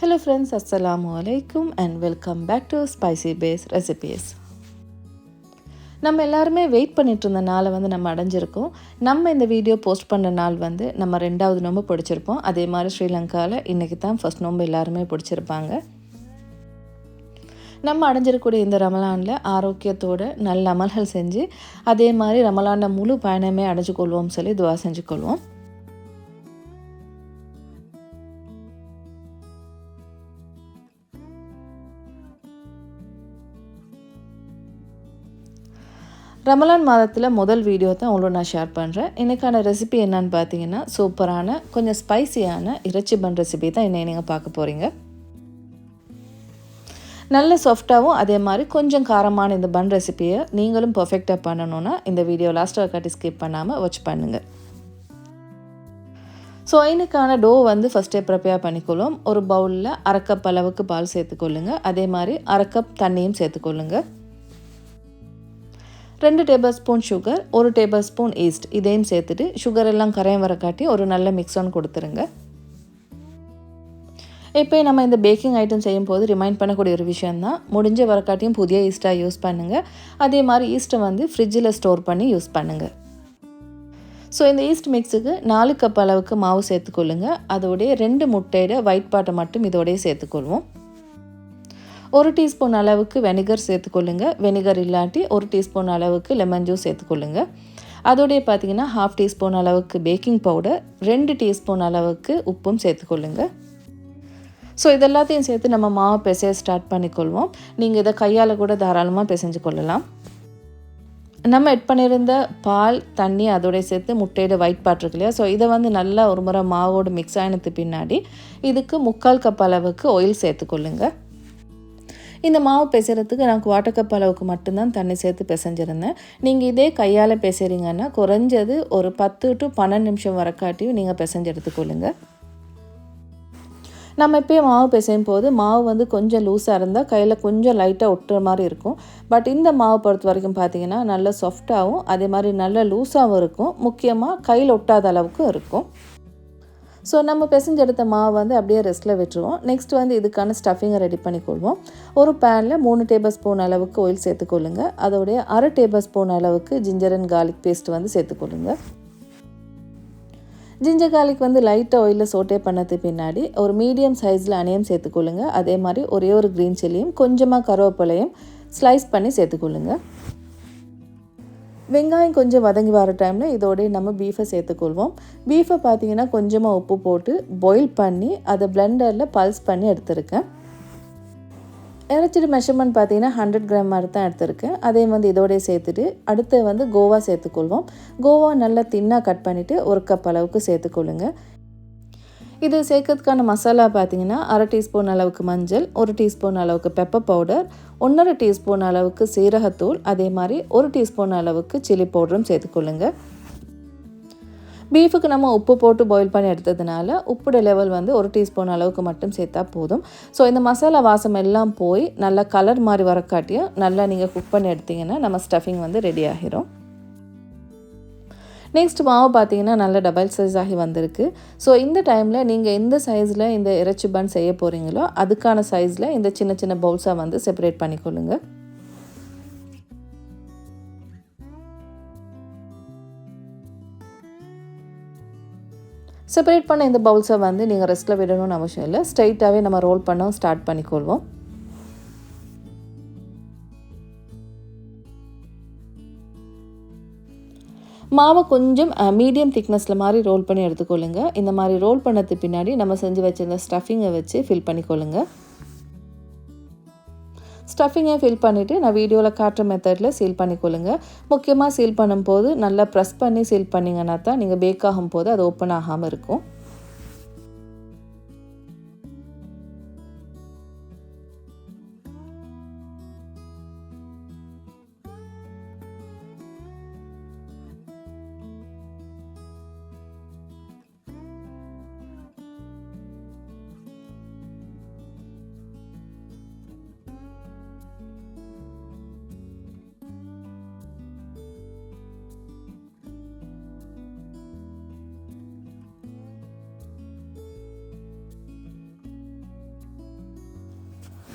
Hello friends அஸ்ஸலாமு வலைக்கும் and welcome back to spicy base recipes நம்ம எல்லாருமே வெயிட் பண்ணிட்டு இருந்த நாளை வந்து நம்ம அடைஞ்சிருக்கோம். நம்ம இந்த வீடியோ போஸ்ட் பண்ண நாள் வந்து நம்ம ரெண்டாவது நோம்பு பிடிச்சிருப்போம். அதே மாதிரி ஸ்ரீலங்காவில் இன்றைக்கி தான் ஃபஸ்ட் நோம்பு எல்லாருமே பிடிச்சிருப்பாங்க. நம்ம அடைஞ்சிருக்கக்கூடிய இந்த ரமலானில் ஆரோக்கியத்தோடு நல்ல அமல்கள் செஞ்சு அதே மாதிரி ரமலான முழு பயணமே அடைஞ்சு கொள்வோம் சொல்லி துவா செஞ்சு கொள்வோம். ரமலான் மாதத்தில் முதல் வீடியோ தான் உங்களோட நான் ஷேர் பண்ணுறேன் இன்றைக்கான ரெசிபி என்னன்னு பார்த்தீங்கன்னா சூப்பரான கொஞ்சம் ஸ்பைசியான இறைச்சி பன் ரெசிபி தான் இன்னை நீங்கள் பார்க்க போகிறீங்க நல்ல சாஃப்டாகவும் அதே மாதிரி கொஞ்சம் காரமான இந்த பன் ரெசிபியை நீங்களும் பர்ஃபெக்டாக பண்ணணுன்னா இந்த வீடியோ லாஸ்ட்டாக காட்டி ஸ்கிப் பண்ணாமல் வாட்ச் பண்ணுங்கள் ஸோ இன்னைக்கான டோ வந்து ஃபஸ்ட்டே ப்ரிப்பேர் பண்ணிக்கொள்ளும். ஒரு பவுலில் அரை கப் அளவுக்கு பால் சேர்த்துக்கொள்ளுங்க. அதே மாதிரி அரை கப் தண்ணியும் சேர்த்துக்கொள்ளுங்கள் ரெண்டு டேபிள் ஸ்பூன் சுகர் ஒரு டேபிள் ஸ்பூன் ஈஸ்ட் இதையும் சேர்த்துட்டு சுகர் எல்லாம் கரையும் வர காட்டி ஒரு நல்ல மிக்ஸ் ஒன் கொடுத்துருங்க. இப்போ நம்ம இந்த பேக்கிங் ஐட்டம் செய்யும் போது ரிமைண்ட் பண்ணக்கூடிய ஒரு விஷயம் தான் முடிஞ்ச வரக்காட்டியும் புதிய ஈஸ்ட்டாக யூஸ் பண்ணுங்கள் அதே மாதிரி ஈஸ்ட்டை வந்து ஃப்ரிட்ஜில் ஸ்டோர் பண்ணி யூஸ் பண்ணுங்கள் ஸோ இந்த ஈஸ்ட் மிக்ஸுக்கு நாலு கப் அளவுக்கு மாவு சேர்த்துக்கொள்ளுங்க. அதோடைய ரெண்டு முட்டையோட ஒயிட் பாட்டை மட்டும் இதோடய சேர்த்துக்கொள்வோம். ஒரு டீஸ்பூன் அளவுக்கு வெனிகர் சேர்த்துக்கொள்ளுங்க. வெனிகர் இல்லாட்டி ஒரு டீஸ்பூன் அளவுக்கு லெமன் ஜூஸ் சேர்த்துக்கொள்ளுங்க. அதோடைய பார்த்தீங்கன்னா ஹாஃப் டீஸ்பூன் அளவுக்கு பேக்கிங் பவுடர் ரெண்டு டீஸ்பூன் அளவுக்கு உப்பும் சேர்த்துக்கொள்ளுங்க. ஸோ இதெல்லாத்தையும் சேர்த்து நம்ம மாவு பிசைய ஸ்டார்ட் பண்ணிக்கொள்வோம். நீங்கள் இதை கையால் கூட தாராளமாக பிசைஞ்சு கொள்ளலாம். நம்ம எட் பண்ணியிருந்த பால் தண்ணி அதோடைய சேர்த்து முட்டையோட ஒயிட் பாட் இருக்கு இல்லையா? ஸோ இதை வந்து நல்லா ஒரு முறை மாவோடு மிக்ஸ் ஆனதுக்கு பின்னாடி இதுக்கு முக்கால் கப் அளவுக்கு ஆயில் சேர்த்துக்கொள்ளுங்கள் இந்த மாவு பிசைகிறதுக்கு நான் குவாட்டர் கப் அளவுக்கு மட்டும்தான் தண்ணி சேர்த்து பிசைஞ்சிருந்தேன். நீங்கள் இதே கையால் பிசைறீங்கன்னா குறைஞ்சது ஒரு பத்து டு பன்னெண்டு நிமிஷம் வரக்காட்டியும் நீங்கள் பிசைஞ்செடுத்துக்கொள்ளுங்க நம்ம எப்பயும் மாவு பிசையும் போது மாவு வந்து கொஞ்சம் லூஸாக இருந்தால் கையில் கொஞ்சம் லைட்டாக ஒட்டுற மாதிரி இருக்கும். பட் இந்த மாவு பொறுத்த வரைக்கும் பார்த்தீங்கன்னா நல்ல சாஃப்டாகவும் அதே மாதிரி நல்ல லூஸாகவும் இருக்கும். முக்கியமாக கையில் ஒட்டாத அளவுக்கும் இருக்கும். ஸோ நம்ம பிசைஞ்செடுத்த மாவு வந்து அப்படியே ரெஸ்ட்டில் விட்டுருவோம். நெக்ஸ்ட் வந்து இதுக்கான ஸ்டஃபிங்கை ரெடி பண்ணிக்கொள்வோம். ஒரு பேனில் மூணு டேபிள் ஸ்பூன் அளவுக்கு ஆயில் சேர்த்துக்கொள்ளுங்க. அதோடைய அரை டேபிள் ஸ்பூன் அளவுக்கு ஜிஞ்சர் அண்ட் கார்லிக் பேஸ்ட் வந்து சேர்த்துக்கொள்ளுங்க. ஜிஞ்சர் கார்லிக் வந்து லைட்டாக ஆயிலில் சோட்டே பண்ணது பின்னாடி ஒரு மீடியம் சைஸில் அணியம் சேர்த்துக்கொள்ளுங்க. அதே மாதிரி ஒரே ஒரு க்ரீன் சில்லியும் கொஞ்சமாக கருவேப்பிலையும் ஸ்லைஸ் பண்ணி சேர்த்துக்கொள்ளுங்க. வெங்காயம் கொஞ்சம் வதங்கி வர டைமில் இதோடய நம்ம பீஃபை சேர்த்துக்கொள்வோம். பீஃபை பார்த்தீங்கன்னா கொஞ்சமாக உப்பு போட்டு பாயில் பண்ணி அதை பிளெண்டரில் பல்ஸ் பண்ணி எடுத்திருக்கேன். இறைச்சிட்டு மெஷர்மெண்ட் பார்த்தீங்கன்னா ஹண்ட்ரட் கிராம் மாதிரி தான் எடுத்திருக்கேன். அதே வந்து இதோடய சேர்த்துட்டு அடுத்து வந்து கோவா சேர்த்துக்கொள்வோம். கோவா நல்லா தின்னாக கட் பண்ணிவிட்டு ஒரு கப் அளவுக்கு சேர்த்துக்கொள்ளுங்க. இது சேர்க்கறதுக்கான மசாலா பார்த்தீங்கன்னா அரை டீஸ்பூன் அளவுக்கு மஞ்சள் ஒரு டீஸ்பூன் அளவுக்கு பெப்பர் பவுடர் ஒன்றரை டீஸ்பூன் அளவுக்கு சீரகத்தூள் அதே மாதிரி ஒரு டீஸ்பூன் அளவுக்கு சில்லி பவுடரும் சேர்த்துக்கொள்ளுங்க பீஃபுக்கு நம்ம உப்பு போட்டு பாயில் பண்ணி எடுத்ததுனால உப்புட லெவல் வந்து ஒரு டீஸ்பூன் அளவுக்கு மட்டும் சேர்த்தா போதும். ஸோ இந்த மசாலா வாசம் எல்லாம் போய் நல்லா கலர் மாதிரி வரக்காட்டியும் நல்லா நீங்கள் குக் பண்ணி எடுத்திங்கன்னா நம்ம ஸ்டஃபிங் வந்து ரெடி ஆகிரும். நெக்ஸ்ட் மாவு பார்த்தீங்கன்னா நல்ல டபுள் சைஸ் ஆகி வந்திருக்கு. ஸோ இந்த டைமில் நீங்கள் எந்த சைஸில் இந்த இறைச்சி பன் செய்ய போகிறீங்களோ அதுக்கான சைஸில் இந்த சின்ன சின்ன பவுல்ஸாக வந்து செப்பரேட் பண்ணிக்கொள்ளுங்க. செப்பரேட் பண்ண இந்த பவுல்ஸை வந்து நீங்கள் ரெஸ்ட்டில் விடணும்னு அவசியம் இல்லை. ஸ்ட்ரைட்டாகவே நம்ம ரோல் பண்ண ஸ்டார்ட் பண்ணிக்கொள்வோம். மாவை கொஞ்சம் மீடியம் திக்னஸில் மாதிரி ரோல் பண்ணி எடுத்துக்கொள்ளுங்க. இந்த மாதிரி ரோல் பண்ணது பின்னாடி நம்ம செஞ்சு வச்சுருந்த ஸ்டஃபிங்கை வச்சு ஃபில் பண்ணிக்கொள்ளுங்க. ஸ்டஃபிங்கை ஃபில் பண்ணிவிட்டு நான் வீடியோவில் காட்டுற மெத்தடில் சீல் பண்ணிக்கொள்ளுங்க. முக்கியமாக சீல் பண்ணும்போது நல்லா ப்ரெஸ் பண்ணி சீல் பண்ணிங்கன்னா தான் நீங்கள் பேக் ஆகும் போது அது ஓப்பன் ஆகாமல் இருக்கும்.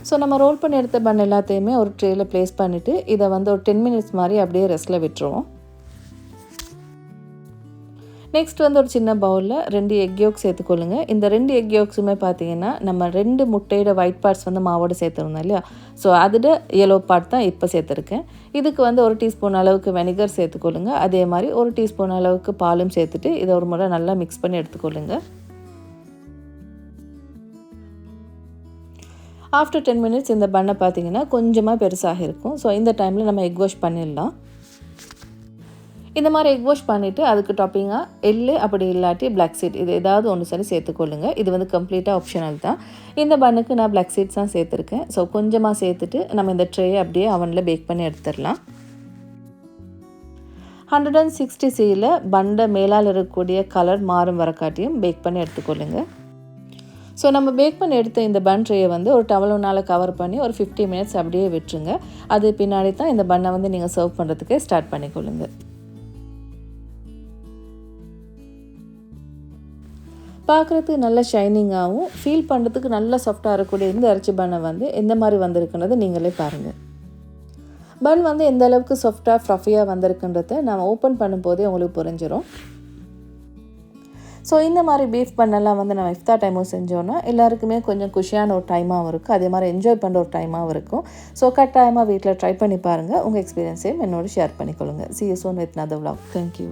ஸோ நம்ம ரோல் பண்ணி எடுத்த பன் எல்லாத்தையுமே ஒரு ட்ரேயில் ப்ளேஸ் பண்ணிவிட்டு இதை வந்து ஒரு டென் மினிட்ஸ் மாதிரி அப்படியே ரெஸ்ட்டில் விட்டுருவோம். நெக்ஸ்ட் வந்து ஒரு சின்ன பவுலில் ரெண்டு எக் யோக் சேர்த்துக்கொள்ளுங்க. இந்த ரெண்டு எக் யோக்ஸுமே பார்த்தீங்கன்னா நம்ம ரெண்டு முட்டையோட ஒயிட் பார்ட்ஸ் வந்து மாவோடு சேர்த்துருந்தோம் இல்லையா? ஸோ அதோட எல்லோ பார்ட் தான் இப்போ சேர்த்துருக்கேன். இதுக்கு வந்து ஒரு டீஸ்பூன் அளவுக்கு வெனிகர் சேர்த்துக்கொள்ளுங்க. அதே மாதிரி ஒரு டீஸ்பூன் அளவுக்கு பாலும் சேர்த்துட்டு இதை ஒரு முறை நல்லா மிக்ஸ் பண்ணி எடுத்துக்கொள்ளுங்கள் ஆஃப்டர் டென் மினிட்ஸ் இந்த பண்ணை பார்த்தீங்கன்னா கொஞ்சமாக பெருசாக இருக்கும். ஸோ இந்த டைமில் நம்ம எக் வாஷ் பண்ணிடலாம். இந்த மாதிரி எக் வாஷ் பண்ணிவிட்டு அதுக்கு டாப்பிங்காக எள்ளு அப்படி இல்லாட்டி பிளாக் சீட் இது ஏதாவது ஒன்று சரி சேர்த்துக்கொள்ளுங்க இது வந்து கம்ப்ளீட்டாக ஆப்ஷனல் தான். இந்த பண்ணுக்கு நான் பிளாக் சீட்ஸ் தான் சேர்த்துருக்கேன். ஸோ கொஞ்சமாக சேர்த்துட்டு நம்ம இந்த ட்ரேயை அப்படியே அவனில் பேக் பண்ணி எடுத்துடலாம். ஹண்ட்ரட் அண்ட் சிக்ஸ்டி சியில் பண்டை மேலால் இருக்கக்கூடிய கலர் மாறும் வரக்காட்டியும் பேக் பண்ணி எடுத்துக்கொள்ளுங்கள் ஸோ நம்ம பேக் பண்ணி எடுத்த இந்த பன் ட்ரேயை வந்து ஒரு டவலுனால் கவர் பண்ணி ஒரு ஃபிஃப்டி மினிட்ஸ் அப்படியே விட்டுருங்க. அது பின்னாடி தான் இந்த பண்ணை வந்து நீங்கள் சர்வ் பண்ணுறதுக்கு ஸ்டார்ட் பண்ணிக்கொள்ளுங்க. பார்க்குறதுக்கு நல்ல ஷைனிங்காகவும் ஃபீல் பண்ணுறதுக்கு நல்ல சாஃப்டாக இருக்கக்கூடிய இந்த இறச்சி பண்ணை வந்து எந்த மாதிரி வந்திருக்குன்றது நீங்களே பாருங்கள் பன் வந்து எந்த அளவுக்கு சாஃப்டாக ஃப்ரஃபியாக வந்திருக்குன்றத நம்ம ஓப்பன் பண்ணும்போதே உங்களுக்கு புரிஞ்சிடும் ஸோ இந்த மாதிரி பீஃப் பண்ணெல்லாம் வந்து நம்ம இஃப்தா டைமும் செஞ்சோன்னா எல்லாருக்குமே கொஞ்சம் குஷியான ஒரு டைமாகவும் இருக்கும் அதே மாதிரி என்ஜாய் பண்ணுற ஒரு டைமாகவும் இருக்கும். ஸோ கட்டாயமாக வீட்டில் ட்ரை பண்ணி பாருங்கள் உங்கள் எக்ஸ்பீரியன்ஸையும் என்னோட share பண்ணிக்கொள்ளுங்கள் see you soon with another vlog thank you